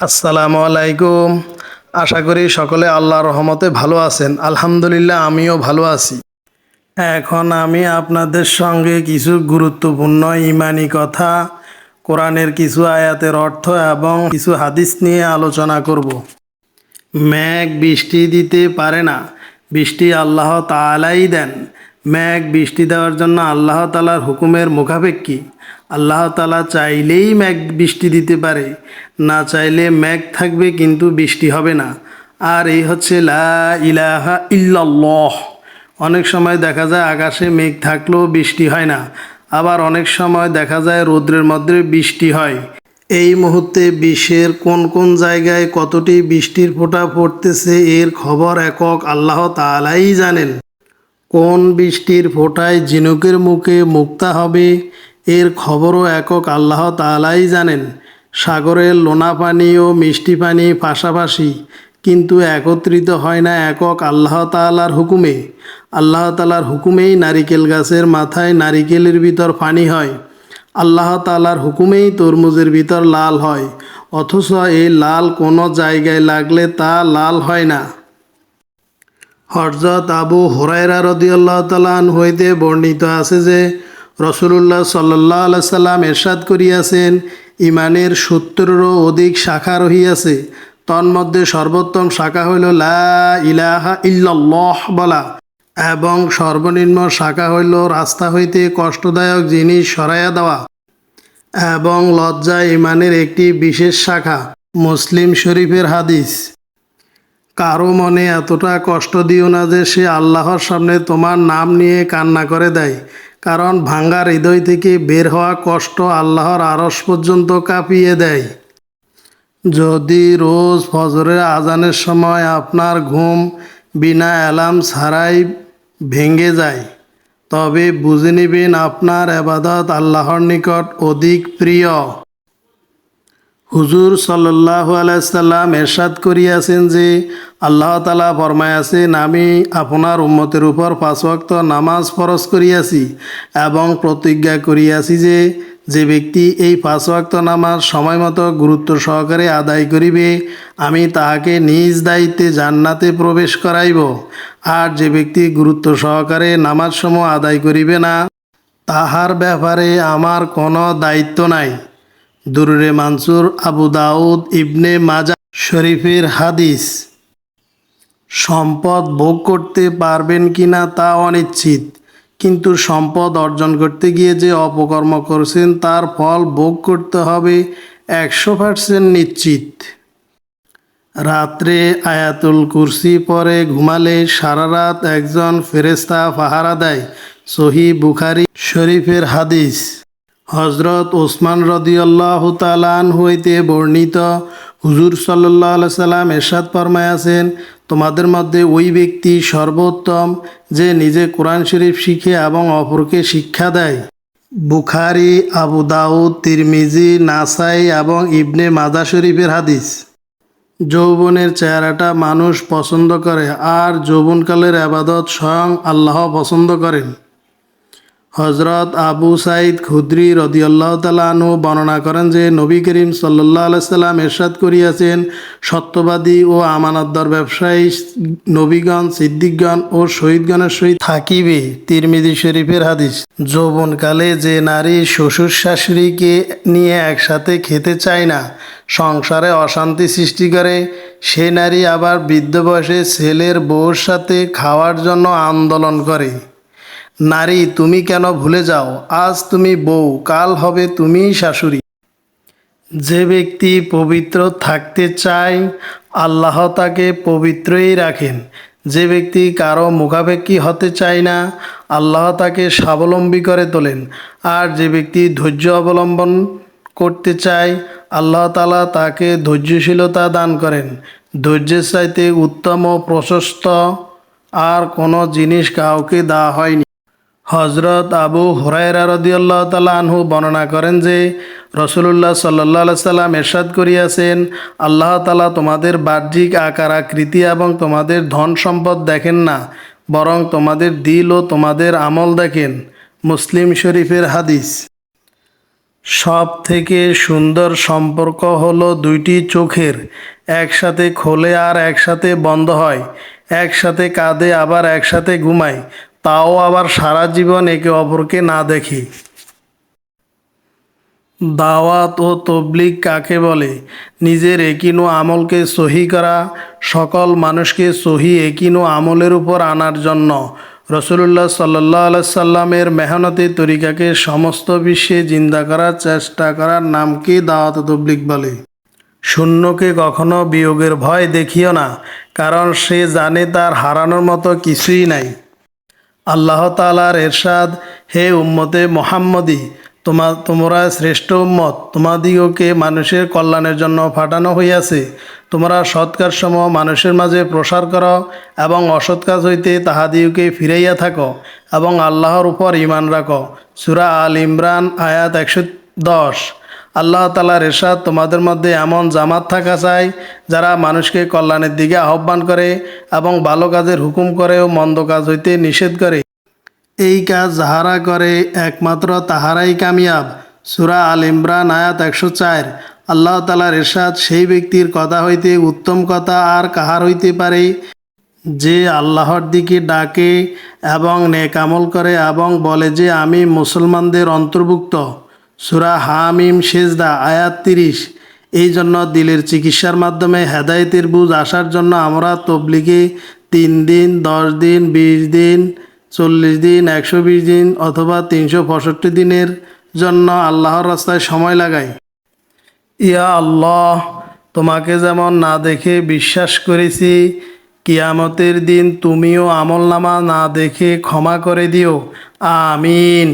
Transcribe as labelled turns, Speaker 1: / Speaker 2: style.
Speaker 1: আসসালামু আলাইকুম। আশা করি সকলে আল্লাহর রহমতে ভালো আছেন। আলহামদুলিল্লাহ, আমিও ভালো আছি। এখন আমি আপনাদের সঙ্গে কিছু গুরুত্বপূর্ণ ইমানি কথা, কোরআনের কিছু আয়াতের অর্থ এবং কিছু হাদিস নিয়ে আলোচনা করব। মেঘ বৃষ্টি দিতে পারে না। বৃষ্টি আল্লাহ তালাই দেন। মেঘ বৃষ্টি দেওয়ার জন্য আল্লাহ তালার হুকুমের মুখাপেক্ষী। আল্লাহ তালা চাইলেই মেঘ বৃষ্টি দিতে পারে, না চাইলে মেঘ থাকবে কিন্তু বৃষ্টি হবে না। আর এই হচ্ছে লা ইলাহা ইল্লাল্লাহ। অনেক সময় দেখা যায় আকাশে মেঘ থাকলেও বৃষ্টি হয় না, আবার অনেক সময় দেখা যায় রৌদ্রের মধ্যে বৃষ্টি হয়। এই মুহূর্তে বিশ্বের কোন কোন জায়গায় কতটি বৃষ্টির ফোঁটা পড়তেছে এর খবর একক আল্লাহ তালাই জানেন। কোন বৃষ্টির ফোঁটায় ঝিনুকের মুখে মুক্তা হবে? এর খবরও একক আল্লাহ তালাই জানেন। সাগরের লোনা পানি ও মিষ্টি পানি পাশাপাশি কিন্তু একত্রিত হয় না একক আল্লাহ তালার হুকুমে। আল্লাহ তালার হুকুমেই নারিকেল গাছের মাথায় নারিকেলের ভিতর পানি হয়। আল্লাহ তালার হুকুমেই তরমুজের ভিতর লাল হয়। অথচ এই লাল কোনো জায়গায় লাগলে তা লাল হয় না। হরজত আবু হরাইরা রদিয়াল্লাহ তালান হইতে বর্ণিত আছে যে রসুল্লাহ সাল্লাহ আলাই সাল্লাম এরশাদ করিয়াছেন ইমানের সত্তরেরও অধিক শাখা রহিয়াছে। তন্মধ্যে সর্বোত্তম শাখা হইল লা ইলাহা ইল্লাল্লাহ বলা। এবং সর্বনিম্ন শাখা হইল রাস্তা হইতে কষ্টদায়ক জিনিস সরাইয়া দেওয়া। এবং লজ্জা ইমানের একটি বিশেষ শাখা, মুসলিম শরীফের হাদিস। কারও মনে এতটা কষ্ট দিও না যে সে আল্লাহর সামনে তোমার নাম নিয়ে কান্না করে দেয়। কারণ ভাঙ্গার হৃদয় থেকে বের হওয়া কষ্ট আল্লাহর আরস পর্যন্ত কাঁপিয়ে দেয়। যদি রোজ ফজরের আজানের সময় আপনার ঘুম বিনা অ্যালার্ম ছাড়াই ভেঙে যায়, তবে বুঝে নেবেন আপনার আবাদত আল্লাহর নিকট অধিক প্রিয়। হুজুর সাল্লাহ আলাইসাল্লাম এরশাদ করিয়াছেন যে, আল্লাহ তালা ফরমায়াছেন আমি আপনার উম্মতের উপর পাঁচ ওয়াক্ত নামাজ ফরজ করিয়াছি এবং প্রতিজ্ঞা করিয়াছি যে যে ব্যক্তি এই পাঁচ ওয়াক্ত নামাজ সময় মতো গুরুত্ব সহকারে আদায় করিবে, আমি তাহাকে নিজ দায়িত্বে জান্নাতে প্রবেশ করাইব। আর যে ব্যক্তি গুরুত্ব সহকারে নামাজ সমূহ আদায় করিবে না, তাহার ব্যাপারে আমার কোনো দায়িত্ব নাই। দুরুরে মানসুর, আবু দাউদ ইবনে মাজা শরীফের হাদিস। সম্পদ ভোগ করতে পারবেন কিনা তা অনিশ্চিত, কিন্তু সম্পদ অর্জন করতে গিয়ে যে অপকর্ম করছেন, তার ফল ভোগ করতে হবে একশো পার্সেন্ট নিশ্চিত। রাত্রে আয়াতুল কুরসি পরে ঘুমালে সারা রাত একজন ফেরেস্তা পাহারা দেয়, সহি বুখারি শরীফের হাদিস। হজরত ওসমান রদিয়াল্লাহ তালান হইতে বর্ণিত। হুজুর সাল্লাহ সাল্লাম এরশাদ ফরমায়াছেন, তোমাদের মধ্যে ওই ব্যক্তি সর্বোত্তম যে নিজে কোরআন শরীফ শিখে এবং অপরকে শিক্ষা দেয়। বুখারি, আবু দাউদ, তিরমিজি, নাসাই এবং ইবনে মাদা শরীফের হাদিস। যৌবনের চেহারাটা মানুষ পছন্দ করে আর যৌবনকালের আবাদত স্বয়ং আল্লাহ পছন্দ করেন। হজরত আবু সাইদ খুদ্রি রদিয়াল্লাহ তালানু বর্ণনা করেন যে, নবী করিম সাল্লাহ আলাইসাল্লাম এরশাদ করিয়াছেন, সত্যবাদী ও আমানতদার ব্যবসায়ী নবীগণ, সিদ্দিকগণ ও শহীদগণের সহিত থাকিবে। তিরমিদি শরীফের হাদিস, যৌবনকালে যে নারী শ্বশুর শাশুড়িকে নিয়ে একসাথে খেতে চায় না, সংসারে অশান্তি সৃষ্টি করে, সে নারী আবার বৃদ্ধ বয়সে ছেলের বউর সাথে খাওয়ার জন্য আন্দোলন করে। নারী, তুমি কেন ভুলে যাও? আজ তুমি বউ, কাল হবে তুমি শাশুড়ি। যে ব্যক্তি পবিত্র থাকতে চায়, আল্লাহ তাকে পবিত্রই রাখেন। যে ব্যক্তি কারও মুখাপেক্ষী হতে চায় না, আল্লাহ তাকে স্বাবলম্বী করে তোলেন। আর যে ব্যক্তি ধৈর্য অবলম্বন করতে চায়, আল্লাহ তালা তাকে ধৈর্যশীলতা দান করেন। ধৈর্যের চাইতে উত্তম ও প্রশস্ত আর কোনো জিনিস কাউকে দেওয়া হয়নি। হজরত আবু হুরায়রা রদিয়াল্লাহ তালা আনহু বর্ণনা করেন যে রসুল্লাহ সাল্লাহ সাল্লাম এরশাদ করিয়াছেন, আল্লাহ তালা তোমাদের বাহ্যিক আকার, আকৃতি এবং তোমাদের ধন সম্পদ দেখেন না, বরং তোমাদের দিল ও তোমাদের আমল দেখেন। মুসলিম শরীফের হাদিস। সব থেকে সুন্দর সম্পর্ক হলো দুইটি চোখের, একসাথে খোলে আর একসাথে বন্ধ হয়, একসাথে কাঁদে আবার একসাথে ঘুমায়। তাও আবার সারা জীবন একে অপরকে না দেখে। দাওয়াত ও তবলিগ কাকে বলে? নিজের একিনো আমলকে সহি করা, সকল মানুষকে সহি একিন আমলের উপর আনার জন্য। রসুল্লাহ সাল্লাহ সাল্লামের মেহনতি তরিকাকে সমস্ত বিশ্বে জিন্দা করার চেষ্টা করার নামকে দাওয়াত ও তবলিগ বলে? শূন্যকে কখনো বিয়োগের ভয় দেখিও না, কারণ সে জানে তার হারানোর মতো কিছুই নাই। আল্লাহ তালার এরশাদ, হে উম্মতে মোহাম্মদী, তোমা, তোমরা শ্রেষ্ঠ উম্মত, তোমাদিগকে মানুষের কল্যাণের জন্য ফাটানো হইয়াছে। তোমরা সৎকার সমূহ মানুষের মাঝে প্রসার কর এবং অসৎ কাজ হইতে তাহাদিগকে ফিরাইয়া থাকো এবং আল্লাহর উপর ইমান রাখো। সুরা আল ইমরান আয়াত একশো দশ। আল্লাহ তালা এরশাদ তোমাদের মধ্যে এমন জামাত থাকা চাই, যারা মানুষকে কল্যাণের দিকে আহ্বান করে এবং ভালো কাজের হুকুম করে ও মন্দ কাজ হইতে নিষেধ করে। এই কাজ যাহারা করে একমাত্র তাহারাই কামিয়াব। সুরা আল ইমরান আয়াত একশো চার। আল্লাহ তালার এরশাদ সেই ব্যক্তির কথা হইতে উত্তম কথা আর কাহার হইতে পারে? যে আল্লাহর দিকে ডাকে এবং নেকামল করে এবং বলে যে আমি মুসলমানদের অন্তর্ভুক্ত। সুরা হামিম সেজদা, আয়াত তিরিশ। এই জন্য দিলের চিকিৎসার মাধ্যমে হেদায়েতের বুঝ আসার জন্য আমরা তবলিগে তিন দিন, দশ দিন, বিশ দিন, চল্লিশ দিন, একশো বিশ দিন অথবা তিনশো পঁয়ষট্টি দিনের জন্য আল্লাহর রাস্তায় সময় লাগাই। ইয়া আল্লাহ, তোমাকে যেমন না দেখে বিশ্বাস করেছি, কিয়ামতের দিন তুমিও আমলনামা না দেখে ক্ষমা করে দিও। আমিন।